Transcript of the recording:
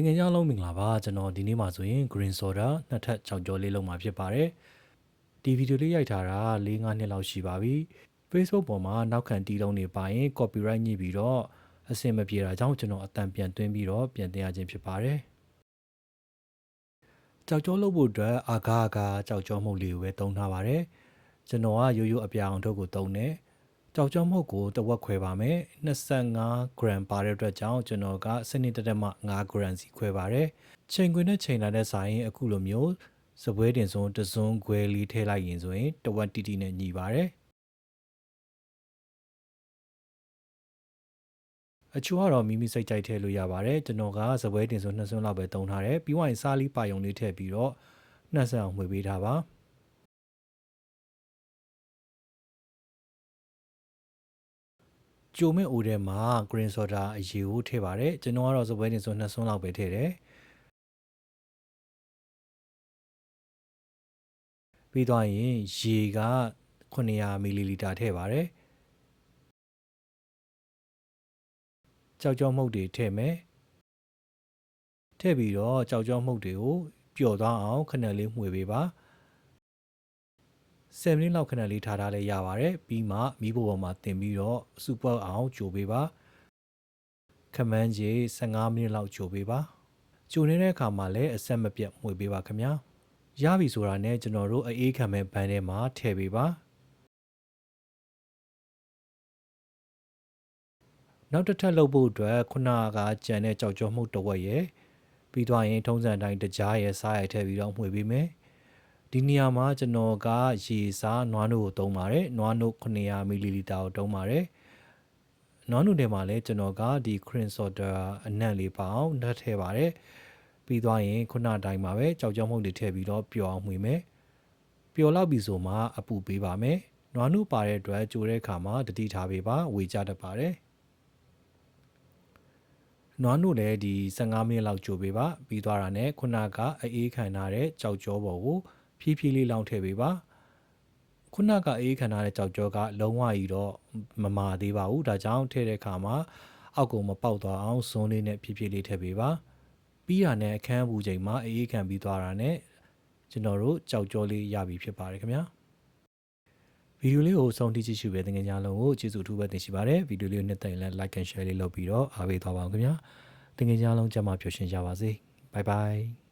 တကယ်ကြောင်းလုံးမင်္ဂလာပါကျွန်တော်ဒီနေ့မှာဆိုရင် green soda နှစ်ထပ်ကြောင်ကြောလေးလုံးမှာဖြစ်ပါတယ်ဒီဗီဒီယိုလေးရိုက်ထားတာ၄-၅နှစ်လောက်ရှိပါပြီ Facebook ပေါ်မှာနောက်ခံတီးလုံးတွေပါရင် copyright ညှိပြီးတော့အဆင်မပြေတာကြောင့်ကျွန်တော်အတန်ပြန်သွင်းပြီးတော့ပြန်တင်ရခြင်းဖြစ်ပါတယ်ကြောက်ကြောလုပ်ဖို့အတွက်အာကာအာကာကြောက်ကြောမှုတ်လေးကိုပဲတုံးထားပါတယ်ကျွန်တော်ကရိုးရိုးအပြာအောင်ထုတ်ကိုတုံးတယ် ကြောက်ကြောမှုတ်ကိုတဝက်ခွဲပါမယ်25 gram ပါတဲ့အတွက်ကြောင့်ကျွန်တော်ကစနစ်တတက်မှ5 gram စီခွဲပါတယ်ချိန်ခွင်နဲ့ချိန်လာတဲ့စာရင်အခုလိုမျိုးစပွဲတင်စုံတစုံခွဲလေးထည့်လိုက်ရင်ဆိုရင်တဝက်တီတီနဲ့ညီပါတယ်အချို့ကတော့မိမိစိတ်ကြိုက်ထည့်လို့ရပါတယ်ကျွန်တော်ကစပွဲတင်ဆိုနှစ်စွန်းလောက်ပဲတုံးထားတယ်ပြီးရင်စားလီပါယုံလေးထည့်ပြီးတော့နှက်ဆက်အောင်မှွေပေးထားပါ ကြိုမဲ့အိုထဲမှာ green soda အရေကိုထည့်ပါတယ်ကျွန်တော်ကတော့စပွဲတင်ဆိုနှစ်စွန်းလောက်ပဲထည့်တယ်ပြီးသွားရင်ရေက900မီလီလီတာထည့်ပါတယ်ကြောက်ကြောမှုတ်တွေထည့်မယ်ထည့်ပြီးတော့ကြောက်ကြောမှုတ်တွေကိုပျော်သွားအောင်ခဏလေးမှွေပေးပါ 7မိနစ်လောက်ခဏလေးထားထားလဲရပါတယ်ပြီးမှမီးဖိုပေါ်မှာတင်ပြီးတော့စူပါအောင်ကြိုပေးပါခမန်းကြီး15မိနစ်လောက်ကြိုပေးပါကြိုနေတဲ့အခါမှာလည်းအဆက်မပြတ်မှွေပေးပါခင်ဗျာရပြီဆိုတာနဲ့ကျွန်တော်တို့အေးခံမဲ့ဘန်းထဲမှာထည့်ပေးပါနောက်တစ်ထပ်လုပ်ဖို့အတွက်ခုနကကြံတဲ့ကြောက်ကြောမှုတ်တစ်ဝက်ရယ်ပြီးသွားရင်ထုံးစံတိုင်းတကြားရယ်စားရယ်ထည့်ပြီးတော့မှွေပေးမယ် ဒီနေရာမှာကျွန်တော်ကရေစားနွားနို့ကိုသုံးပါတယ်နွားနို့900မီလီလီတာကိုသုံးပါတယ်နွားနို့ထဲမှာလည်းကျွန်တော်ကဒီ cream soda အနံ့လေးပါအောင်နှက်ထည့်ပါတယ်ပြီးသွားရင်ခုနတိုင်းမှာပဲကြောက်ကြောမှုတ်တွေထည့်ပြီးတော့ပျော်အောင်မှွေမယ်ပျော်လောက်ပြီဆိုမှအပူပေးပါမယ်နွားနို့ပါတဲ့အတွက်ကြိုတဲ့အခါမှာတတိထားပေးပါဝေကြတတ်ပါတယ်နွားနို့လည်းဒီ15မိနစ်လောက်ကြိုပေးပါပြီးသွားတာနဲ့ခုနကအေးခံထားတဲ့ကြောက်ကြောပေါ်ကို ဖြည်းဖြည်းလေးလောင်းထည့်ပေးပါခုနကအေးခံထားတဲ့ကြောက်ကြောကလုံးဝကြီးတော့မမာသေးပါဘူးဒါကြောင့်ထည့်တဲ့အခါမှာအောက်ကုံမပေါက်သွားအောင်ဇွန်းလေးနဲ့ဖြည်းဖြည်းလေးထည့်ပေးပါပြီးတာနဲ့အခန်းအပူချိန်မှာအေးခံပြီးသွားတာနဲ့ကျွန်တော်တို့ကြောက်ကြောလေးရပြီဖြစ်ပါတယ်ခင်ဗျာဗီဒီယိုလေးကိုဆုံးထိကြည့်ရှုပဲတကယ်ကြလုံးကိုကျေးဇူးထူးပဲတင်ရှိပါတယ်ဗီဒီယိုလေးကိုနှစ်သိမ့်လဲ like and share လေးလုပ်ပြီးတော့အားပေးသွားပါအောင်ခင်ဗျာတကယ်ကြလုံးကြမှာပျော်ရွှင်ကြပါစေဘိုင်ဘိုင်